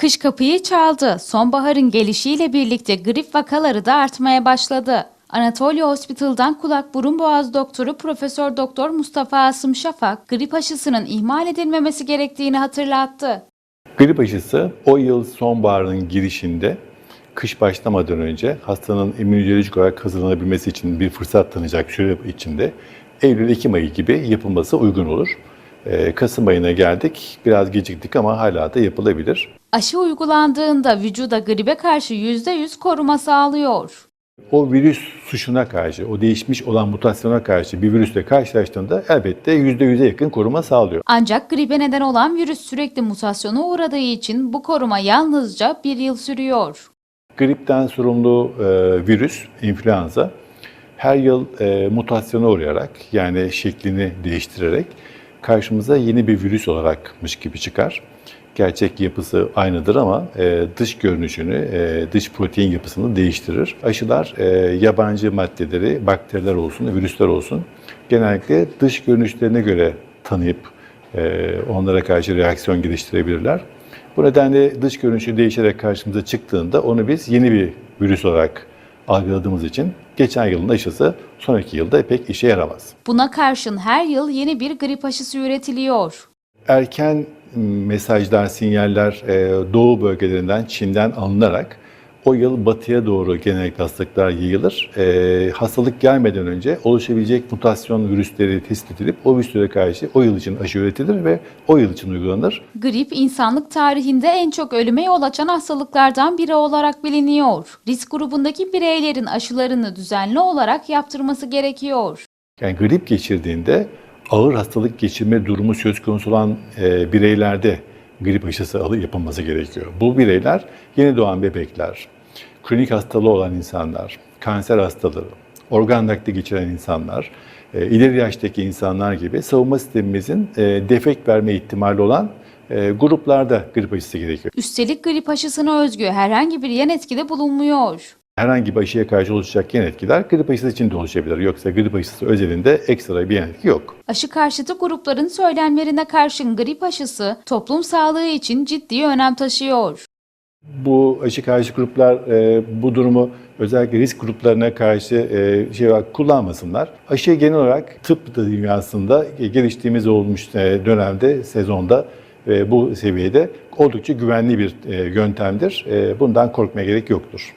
Kış kapıyı çaldı. Sonbaharın gelişiyle birlikte grip vakaları da artmaya başladı. Anatolia Hospital'dan kulak burun boğaz doktoru Profesör Doktor Mustafa Asım Şafak, grip aşısının ihmal edilmemesi gerektiğini hatırlattı. Grip aşısı o yıl sonbaharın girişinde kış başlamadan önce hastanın immünolojik olarak hazırlanabilmesi için bir fırsat tanıyacak süre içinde Eylül-Ekim ayı gibi yapılması uygun olur. Ee, Kasım ayına geldik. Biraz geciktik ama hala da yapılabilir. Aşı uygulandığında vücuda gribe karşı %100 koruma sağlıyor. O virüs suçuna karşı, o değişmiş olan mutasyona karşı bir virüsle karşılaştığında elbette %100'e yakın koruma sağlıyor. Ancak gribe neden olan virüs sürekli mutasyona uğradığı için bu koruma yalnızca bir yıl sürüyor. Gripten sorumlu e, virüs, influenza her yıl e, mutasyona uğrayarak yani şeklini değiştirerek karşımıza yeni bir virüs olarakmış gibi çıkar. Gerçek yapısı aynıdır ama e, dış görünüşünü, e, dış protein yapısını değiştirir. Aşılar e, yabancı maddeleri, bakteriler olsun, virüsler olsun genellikle dış görünüşlerine göre tanıyıp onlara karşı reaksiyon geliştirebilirler. Bu nedenle dış görünüşü değişerek karşımıza çıktığında onu biz yeni bir virüs olarak algıladığımız için geçen yılın aşısı sonraki yılda pek işe yaramaz. Buna karşın her yıl yeni bir grip aşısı üretiliyor. Erken mesajlar, sinyaller e, doğu bölgelerinden, Çin'den alınarak o yıl batıya doğru genellikle hastalıklar yayılır. E, hastalık gelmeden önce oluşabilecek mutasyon virüsleri tespit edilip o virüslere karşı o yıl için aşı üretilir ve o yıl için uygulanır. Grip insanlık tarihinde en çok ölüme yol açan hastalıklardan biri olarak biliniyor. Risk grubundaki bireylerin aşılarını düzenli olarak yaptırması gerekiyor. Yani grip geçirdiğinde ağır hastalık geçirme durumu söz konusu olan e, bireylerde grip aşısı alı yapılması gerekiyor. Bu bireyler yeni doğan bebekler, kronik hastalığı olan insanlar, kanser hastalığı, organ nakli geçiren insanlar, e, ileri yaştaki insanlar gibi savunma sistemimizin e, defekt verme ihtimali olan e, gruplarda grip aşısı gerekiyor. Üstelik grip aşısına özgü herhangi bir yan etkide bulunmuyor. Herhangi bir aşıya karşı oluşacak yan etkiler grip aşısı için de oluşabilir. Yoksa grip aşısı özelinde ekstra bir yan etki yok. Aşı karşıtı grupların söylemlerine karşın grip aşısı toplum sağlığı için ciddi önem taşıyor. Bu aşı karşı gruplar e, bu durumu özellikle risk gruplarına karşı e, şey olarak kullanmasınlar. Aşı genel olarak tıp dünyasında geliştiğimiz olmuş e, dönemde, sezonda ve bu seviyede oldukça güvenli bir e, yöntemdir. E, bundan korkmaya gerek yoktur.